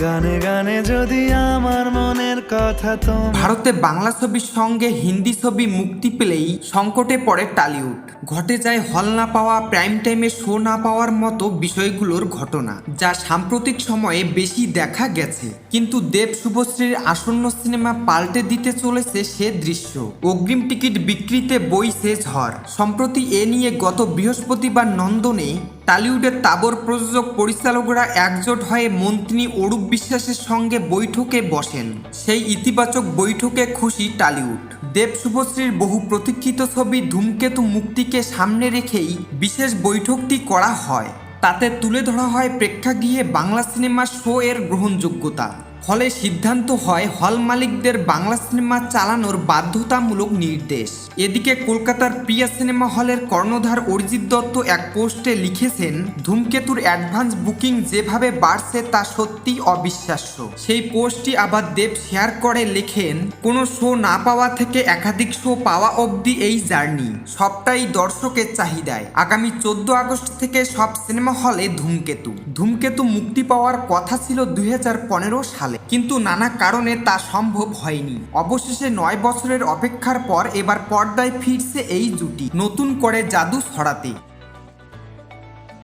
গানে গানে যদি আমার তোমার ভারতে বাংলা ছবির সঙ্গে হিন্দি ছবি মুক্তি পেলেই সংকটে পড়ে টালিউড। ঘটে যায় হল না পাওয়া প্রাইম টাইমে শো না পাওয়ার মতো বিষয়গুলোর ঘটনা, যা সাম্প্রতিক সময়ে বেশি দেখা গেছে। কিন্তু দেব শুভশ্রীর আসন্ন সিনেমা পাল্টে দিতে চলেছে সে দৃশ্য। অগ্রিম টিকিট বিক্রিতে বইছে ঝড়। সম্প্রতি এ নিয়ে গত বৃহস্পতিবার নন্দনে টালিউডের তাবর প্রযোজক পরিচালকরা একজোট হয়ে মন্ত্রী অরূপ বিশ্বাসের সঙ্গে বৈঠকে বসেন। সেই ইতিবাচক বৈঠকে খুশি টালিউড। দেব শুভশ্রীর বহু প্রতীক্ষিত ছবি ধূমকেতু মুক্তিকে সামনে রেখেই বিশেষ বৈঠকটি করা হয়। তাতে তুলে ধরা হয় প্রেক্ষাগৃহে বাংলা সিনেমা শো এর গ্রহণযোগ্যতা। ফলে সিদ্ধান্ত হয় হল মালিকদের বাংলা সিনেমা চালানোর বাধ্যতামূলক নির্দেশ। এদিকে কলকাতার প্রিয়া সিনেমা হলের কর্ণধার অরিজিৎ দত্ত এক পোস্টে লিখেছেন, ধূমকেতুর অ্যাডভান্স বুকিং যেভাবে বাড়ছে তা সত্যি অবিশ্বাস্য। সেই পোস্টটি আবার দেব শেয়ার করে লেখেন, কোনো শো না পাওয়া থেকে একাধিক শো পাওয়া অবধি এই জার্নি, সবটাই দর্শকের চাহিদায়। আগামী চোদ্দ আগস্ট থেকে সব সিনেমা হলে ধূমকেতু। ধূমকেতু মুক্তি পাওয়ার কথা ছিল দুই পনেরো সালে কিন্তু নানা কারণে তা সম্ভব হয়নি। অবশেষে নয় বছরের অপেক্ষার পর এবার পর্দায় ফিরছে এই জুটি, নতুন করে জাদু ছড়াতে।